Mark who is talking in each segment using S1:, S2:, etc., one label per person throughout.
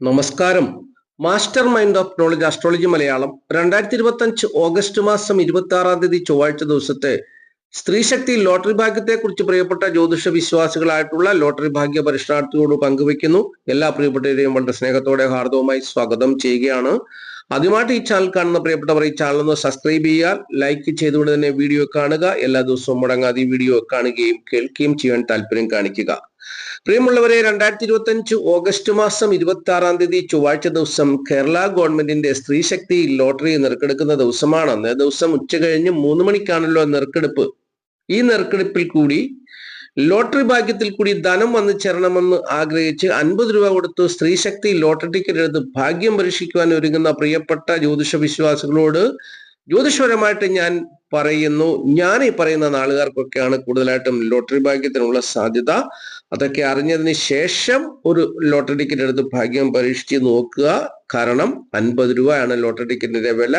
S1: നമസ്കാരം. Master mind of knowledge astrology Malayalam രണ്ടായിരത്തി ഇരുപത്തി അഞ്ച് ഓഗസ്റ്റ് മാസം ഇരുപത്തി ആറാം തീയതി ചൊവ്വാഴ്ച ദിവസത്തെ സ്ത്രീശക്തി ലോട്ടറി ഭാഗ്യത്തെ കുറിച്ച് പ്രിയപ്പെട്ട ജ്യോതിഷ വിശ്വാസികളായിട്ടുള്ള ലോട്ടറി ഭാഗ്യ പരിഷ്ണാർത്ഥിയോട് പങ്കുവെക്കുന്നു എല്ലാ പ്രിയപ്പെട്ടവരെയും വളരെ സ്നേഹത്തോടെ ഹാർദവുമായി സ്വാഗതം ചെയ്യുകയാണ്. ആദ്യമായിട്ട് ഈ ചാനൽ കാണുന്ന പ്രിയപ്പെട്ടവർ ഈ ചാനൽ ഒന്ന് സബ്സ്ക്രൈബ് ചെയ്യുക ലൈക്ക് ചെയ്തുകൊണ്ട് തന്നെ വീഡിയോ കാണുക. എല്ലാ ദിവസവും മുടങ്ങാതെ ഈ വീഡിയോ കാണുകയും കേൾക്കുകയും ചെയ്യാൻ താല്പര്യം കാണിക്കുക. പ്രിയമുള്ളവരെ രണ്ടായിരത്തി ഇരുപത്തി അഞ്ച് ഓഗസ്റ്റ് മാസം ഇരുപത്തി ആറാം തീയതി ചൊവ്വാഴ്ച ദിവസം കേരള ഗവൺമെന്റിന്റെ സ്ത്രീശക്തി ലോട്ടറി നെറുക്കെടുക്കുന്ന ദിവസമാണ്. അന്നേ ദിവസം ഉച്ച കഴിഞ്ഞ് മൂന്ന് മണിക്കാണല്ലോ നെറുക്കെടുപ്പ്. ഈ നെറുക്കെടുപ്പിൽ കൂടി ലോട്ടറി ഭാഗ്യത്തിൽ കൂടി ധനം വന്നു ചേരണമെന്ന് ആഗ്രഹിച്ച് അൻപത് രൂപ കൊടുത്തു സ്ത്രീശക്തി ലോട്ടറി ടിക്കറ്റ് എടുത്ത് ഭാഗ്യം പരീക്ഷിക്കുവാൻ ഒരുങ്ങുന്ന പ്രിയപ്പെട്ട ജ്യോതിഷ വിശ്വാസികളോട് ജ്യോതിഷപരമായിട്ട് ഞാൻ പറയുന്നു. ഞാൻ ഈ പറയുന്ന നാളുകാർക്കൊക്കെയാണ് കൂടുതലായിട്ടും ലോട്ടറി ഭാഗ്യത്തിനുള്ള സാധ്യത. അതൊക്കെ അറിഞ്ഞതിന് ശേഷം ഒരു ലോട്ടറി ടിക്കറ്റ് എടുത്ത് ഭാഗ്യം പരീക്ഷിച്ച് നോക്കുക. കാരണം അൻപത് രൂപയാണ് ലോട്ടറി ടിക്കറ്റിന്റെ വില.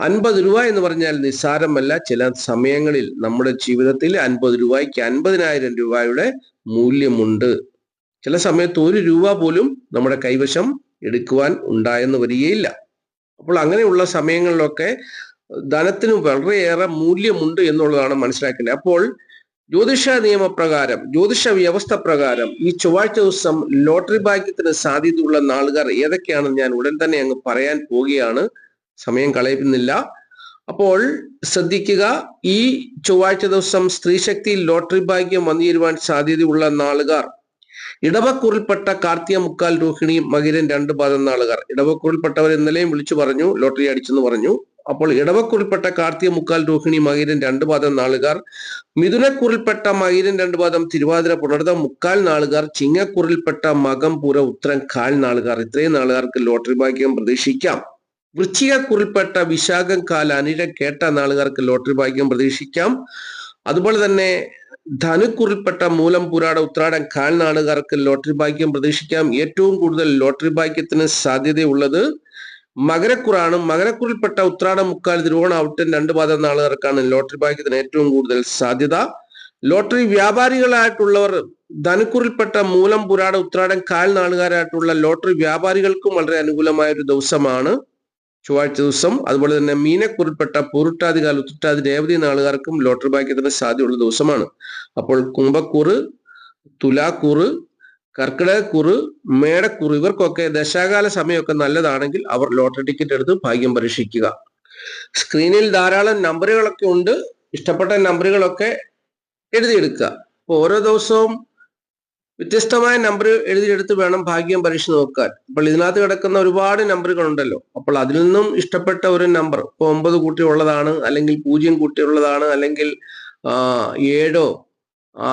S1: അൻപത് രൂപ എന്ന് പറഞ്ഞാൽ നിസ്സാരമല്ല. ചില സമയങ്ങളിൽ നമ്മുടെ ജീവിതത്തിൽ അൻപത് രൂപയ്ക്ക് അൻപതിനായിരം രൂപയുടെ മൂല്യമുണ്ട്. ചില സമയത്ത് ഒരു രൂപ പോലും നമ്മുടെ കൈവശം എടുക്കുവാൻ ഉണ്ടായെന്ന് വരികയില്ല. അപ്പോൾ അങ്ങനെയുള്ള സമയങ്ങളിലൊക്കെ ധനത്തിന് വളരെയേറെ മൂല്യമുണ്ട് എന്നുള്ളതാണ് മനസ്സിലാക്കേണ്ടത്. അപ്പോൾ ജ്യോതിഷ നിയമപ്രകാരം ജ്യോതിഷ വ്യവസ്ഥ പ്രകാരം ഈ ചൊവ്വാഴ്ച ദിവസം ലോട്ടറി ഭാഗ്യത്തിന് സാധ്യതയുള്ള നാളുകാർ ഏതൊക്കെയാണെന്ന് ഞാൻ ഉടൻ തന്നെ അങ്ങ് പറയാൻ പോവുകയാണ്. സമയം കളയുന്നില്ല. അപ്പോൾ ശ്രദ്ധിക്കുക ഈ ചൊവ്വാഴ്ച ദിവസം സ്ത്രീശക്തി ലോട്ടറി ഭാഗ്യം വന്നുചേരുവാൻ സാധ്യതയുള്ള നാളുകാർ. ഇടവക്കൂറിൽപ്പെട്ട കാർത്തിക മുക്കാൽ രോഹിണി മകിരൻ രണ്ട് പാദം നാളുകാർ. ഇടവക്കൂറിൽപ്പെട്ടവർ ഇന്നലെയും വിളിച്ചു പറഞ്ഞു ലോട്ടറി അടിച്ചെന്ന് പറഞ്ഞു. അപ്പോൾ ഇടവക്കുറിൽപ്പെട്ട കാർത്തിക മുക്കാൽ രോഹിണി മകിരൻ രണ്ട് പാദം നാളുകാർ. മിഥുനക്കുറിൽപ്പെട്ട മകിരൻ രണ്ട് പാദം തിരുവാതിര പുണർത മുക്കാൽ നാളുകാർ. ചിങ്ങക്കുറിൽപ്പെട്ട മകം പുര ഉത്തരം കാൽ നാളുകാർ. ഇത്രയും നാളുകാർക്ക് ലോട്ടറി ഭാഗ്യം പ്രതീക്ഷിക്കാം. വൃശ്ചികക്കുറിൽപ്പെട്ട വിശാഖം കാല അനിര കേട്ട നാളുകാർക്ക് ലോട്ടറി ഭാഗ്യം പ്രതീക്ഷിക്കാം. അതുപോലെ തന്നെ ധനുക്കുറിൽപ്പെട്ട മൂലം പുരാട ഉത്രാടം കാൽ നാളുകാർക്ക് ലോട്ടറി ഭാഗ്യം പ്രതീക്ഷിക്കാം. ഏറ്റവും കൂടുതൽ ലോട്ടറി ഭാഗ്യത്തിന് സാധ്യതയുള്ളത് മകരക്കുറാണ്. മകരക്കുറിൽപ്പെട്ട ഉത്രാടം മുക്കാൽ തിരുവോണ ഔട്ടൻ രണ്ട് പാദം നാളുകാർക്കാണ് ലോട്ടറി ഭാഗ്യത്തിന് ഏറ്റവും കൂടുതൽ സാധ്യത. ലോട്ടറി വ്യാപാരികളായിട്ടുള്ളവർ ധനുക്കുറിൽപ്പെട്ട മൂലം പുരാട ഉത്രാടം കാൽ നാളുകാരായിട്ടുള്ള ലോട്ടറി വ്യാപാരികൾക്കും വളരെ അനുകൂലമായ ഒരു ദിവസമാണ്. ചൊവ്വാഴ്ച ദിവസം അതുപോലെ തന്നെ മീനക്കുറിൽപ്പെട്ട പൊരുട്ടാതി കാൽ ഉത്തുട്ടാതി രേവതി നാളുകാർക്കും ലോട്ടറി ഭാഗ്യത്തിന് സാധ്യതയുള്ള ദിവസമാണ്. അപ്പോൾ കുംഭക്കൂറ് തുലാക്കൂറ് കർക്കിടകക്കുറ് മേടക്കുറ് ഇവർക്കൊക്കെ ദശാകാല സമയമൊക്കെ നല്ലതാണെങ്കിൽ അവർ ലോട്ടറി ടിക്കറ്റ് എടുത്ത് ഭാഗ്യം പരീക്ഷിക്കുക. സ്ക്രീനിൽ ധാരാളം നമ്പറുകളൊക്കെ ഉണ്ട്. ഇഷ്ടപ്പെട്ട നമ്പറുകളൊക്കെ എഴുതിയെടുക്കുക. അപ്പോൾ ഓരോ ദിവസവും വ്യത്യസ്തമായ നമ്പർ എഴുതിയെടുത്ത് വേണം ഭാഗ്യം പരീക്ഷ നോക്കാൻ. അപ്പോൾ ഇതിനകത്ത് കിടക്കുന്ന ഒരുപാട് നമ്പറുകൾ ഉണ്ടല്ലോ അപ്പോൾ അതിൽ നിന്നും ഇഷ്ടപ്പെട്ട ഒരു നമ്പർ ഇപ്പോൾ ഒമ്പത് കൂട്ടിയുള്ളതാണ് അല്ലെങ്കിൽ പൂജ്യം കൂട്ടിയുള്ളതാണ് അല്ലെങ്കിൽ ഏഴോ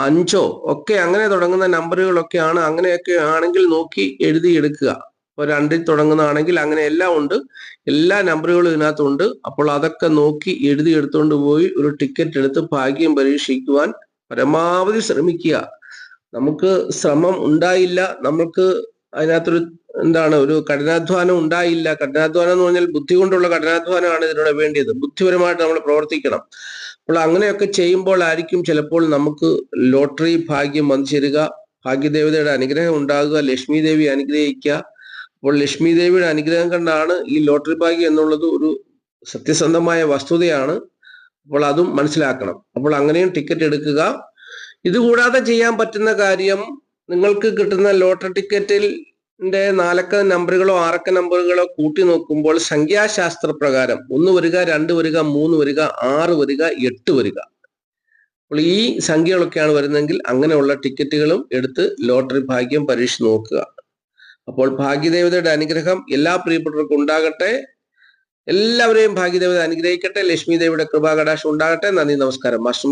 S1: അഞ്ചോ ഒക്കെ അങ്ങനെ തുടങ്ങുന്ന നമ്പറുകളൊക്കെയാണ് അങ്ങനെയൊക്കെ ആണെങ്കിൽ നോക്കി എഴുതിയെടുക്കുക. ഇപ്പോൾ രണ്ടിൽ തുടങ്ങുന്നതാണെങ്കിൽ അങ്ങനെ എല്ലാം ഉണ്ട്. എല്ലാ നമ്പറുകളും ഇതിനകത്തുണ്ട്. അപ്പോൾ അതൊക്കെ നോക്കി എഴുതി എടുത്തുകൊണ്ട് പോയി ഒരു ടിക്കറ്റ് എടുത്ത് ഭാഗ്യം പരീക്ഷിക്കുവാൻ പരമാവധി ശ്രമിക്കുക. നമുക്ക് ശ്രമം ഉണ്ടായില്ല. നമുക്ക് അതിനകത്തൊരു എന്താണ് ഒരു കഠിനാധ്വാനം ഉണ്ടായില്ല. കഠിനാധ്വാനം എന്ന് പറഞ്ഞാൽ ബുദ്ധി കൊണ്ടുള്ള കഠിനാധ്വാനമാണ് ഇതിനോട് വേണ്ടിയത്. ബുദ്ധിപരമായിട്ട് നമ്മൾ പ്രവർത്തിക്കണം. അപ്പോൾ അങ്ങനെയൊക്കെ ചെയ്യുമ്പോൾ ആയിരിക്കും ചിലപ്പോൾ നമുക്ക് ലോട്ടറി ഭാഗ്യം വന്നു ചേരുക. ഭാഗ്യദേവതയുടെ അനുഗ്രഹം ഉണ്ടാകുക. ലക്ഷ്മി ദേവി അനുഗ്രഹിക്കുക. അപ്പോൾ ലക്ഷ്മി ദേവിയുടെ അനുഗ്രഹം കണ്ടാണ് ഈ ലോട്ടറി ഭാഗ്യം എന്നുള്ളത് ഒരു സത്യസന്ധമായ വസ്തുതയാണ്. അപ്പോൾ അതും മനസ്സിലാക്കണം. അപ്പോൾ അങ്ങനെയും ടിക്കറ്റ് എടുക്കുക. ഇതുകൂടാതെ ചെയ്യാൻ പറ്റുന്ന കാര്യം നിങ്ങൾക്ക് കിട്ടുന്ന ലോട്ടറി ടിക്കറ്റിൽ നാലക്ക നമ്പറുകളോ ആറക്ക നമ്പറുകളോ കൂട്ടി നോക്കുമ്പോൾ സംഖ്യാശാസ്ത്ര പ്രകാരം ഒന്ന് വരിക രണ്ട് വരിക മൂന്ന് വരിക ആറ് വരിക എട്ട് വരിക. അപ്പോൾ ഈ സംഖ്യകളൊക്കെയാണ് വരുന്നതെങ്കിൽ അങ്ങനെയുള്ള ടിക്കറ്റുകളും എടുത്ത് ലോട്ടറി ഭാഗ്യം പരീക്ഷിച്ച് നോക്കുക. അപ്പോൾ ഭാഗ്യദേവതയുടെ അനുഗ്രഹം എല്ലാ പ്രിയപ്പെട്ടവർക്കും ഉണ്ടാകട്ടെ. എല്ലാവരെയും ഭാഗ്യദേവത അനുഗ്രഹിക്കട്ടെ. ലക്ഷ്മി ദേവിയുടെ കൃപാകടാശം ഉണ്ടാകട്ടെ. നന്ദി നമസ്കാരം. മാസ്റ്റർ